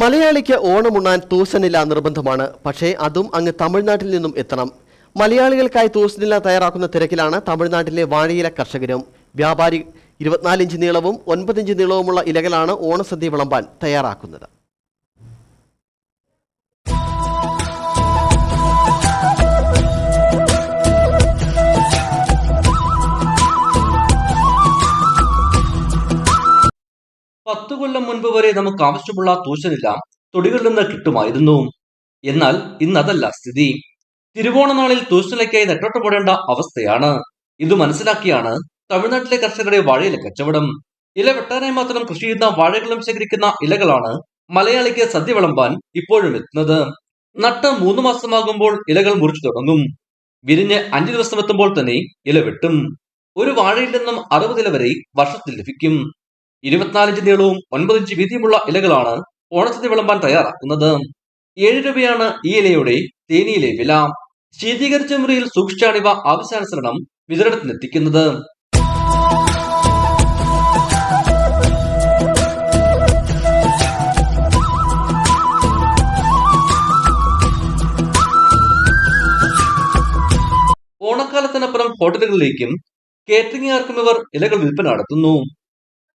മലയാളിക്ക് ഓണമുണ്ണാൻ തൂസനില നിർബന്ധമാണ്. പക്ഷേ അതും അങ്ങ് തമിഴ്നാട്ടിൽ നിന്നും എത്തണം. മലയാളികൾക്കായി തൂസനില തയ്യാറാക്കുന്ന തിരക്കിലാണ് തമിഴ്നാട്ടിലെ വാഴയില കർഷകരും. വ്യാപാരി ഇരുപത്തിനാലിഞ്ച് നീളവും ഒൻപതിഞ്ച് നീളവുമുള്ള ഇലകളാണ് ഓണസദ്യ വിളമ്പാൻ തയ്യാറാക്കുന്നത്. പത്തു കൊല്ലം മുൻപ് വരെ നമുക്ക് ആവശ്യമുള്ള തൂശനെല്ലാം തൊടികളിൽ നിന്ന് കിട്ടുമായിരുന്നു. എന്നാൽ ഇന്ന് അതല്ല സ്ഥിതി തിരുവോണനാളിൽ തൂശനിലയ്ക്കായി നെട്ടോട്ടപ്പെടേണ്ട അവസ്ഥയാണ്. ഇത് മനസ്സിലാക്കിയാണ് തമിഴ്നാട്ടിലെ കർഷകരുടെ വാഴയിലെ കച്ചവടം. ഇല വെട്ടാനായി മാത്രം കൃഷി ചെയ്യുന്ന വാഴകളും ശേഖരിക്കുന്ന ഇലകളാണ് മലയാളിക്ക് സദ്യ വിളമ്പാൻ ഇപ്പോഴും എത്തുന്നത്. നട്ട് മൂന്ന് മാസമാകുമ്പോൾ ഇലകൾ മുറിച്ചു തുടങ്ങും. വിരിഞ്ഞ് അഞ്ചു ദിവസം എത്തുമ്പോൾ തന്നെ ഇല വെട്ടും. ഒരു വാഴയിൽ നിന്നും അറുപത് ഇല വരെ വർഷത്തിൽ ലഭിക്കും. ഇരുപത്തിനാലിഞ്ച് നീളവും ഒൻപത് ഇഞ്ച് വീതിയുമുള്ള ഇലകളാണ് ഓണത്തിന് വിളമ്പാൻ തയ്യാറാക്കുന്നത്. ഏഴ് രൂപയാണ് ഈ ഇലയുടെ തേനിയിലെ വില. ശീതീകരിച്ച മുറിയിൽ സൂക്ഷിച്ചാണ് ഇവ ആവശ്യാനുസരണം വിതരണത്തിനെത്തിക്കുന്നത്. ഓണക്കാലത്തിനപ്പുറം ഹോട്ടലുകളിലേക്കും കേറ്ററിംഗുകാർക്കും ഇവർ ഇലകൾ വിൽപ്പന നടത്തുന്നു.